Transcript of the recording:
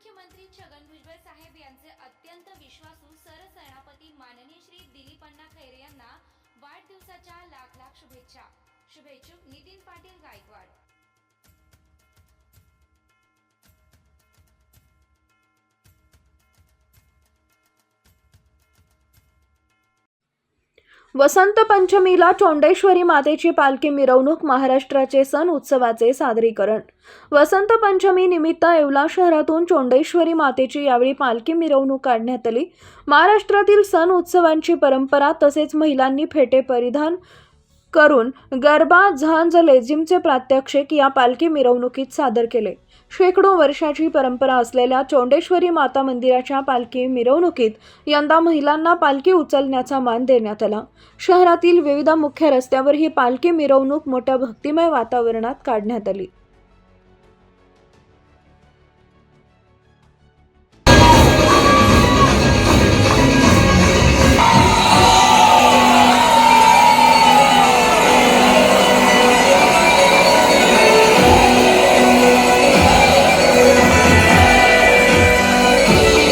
उपमुख्यमंत्री छगन भुजबळ साहेब यांचे अत्यंत विश्वासू सरसेनापती माननीय श्री दिलीप अण्णा खैरे यांना वाढदिवसाच्या लाख लाख शुभेच्छा. शुभेच्छुक नितीन पाटील वसंत पंचमीला चोंडेश्वरी मातेची पालखी मिरवणूक महाराष्ट्राचे सण उत्सवाचे सादरीकरण. वसंत पंचमी निमित्त येवला शहरातून चोंडेश्वरी मातेची यावेळी पालखी मिरवणूक काढण्यात आली. महाराष्ट्रातील सण उत्सवांची परंपरा तसेच महिलांनी फेटे परिधान करून गरबा झांज लेझिमचे प्रात्यक्षिक या पालखी मिरवणुकीत सादर केले. शेकडो वर्षाची परंपरा असलेल्या चोंडेश्वरी माता मंदिराच्या पालखी मिरवणुकीत यंदा महिलांना पालखी उचलण्याचा मान देण्यात आला. शहरातील विविध मुख्य रस्त्यावर ही पालखी मिरवणूक मोठ्या भक्तिमय वातावरणात काढण्यात आली.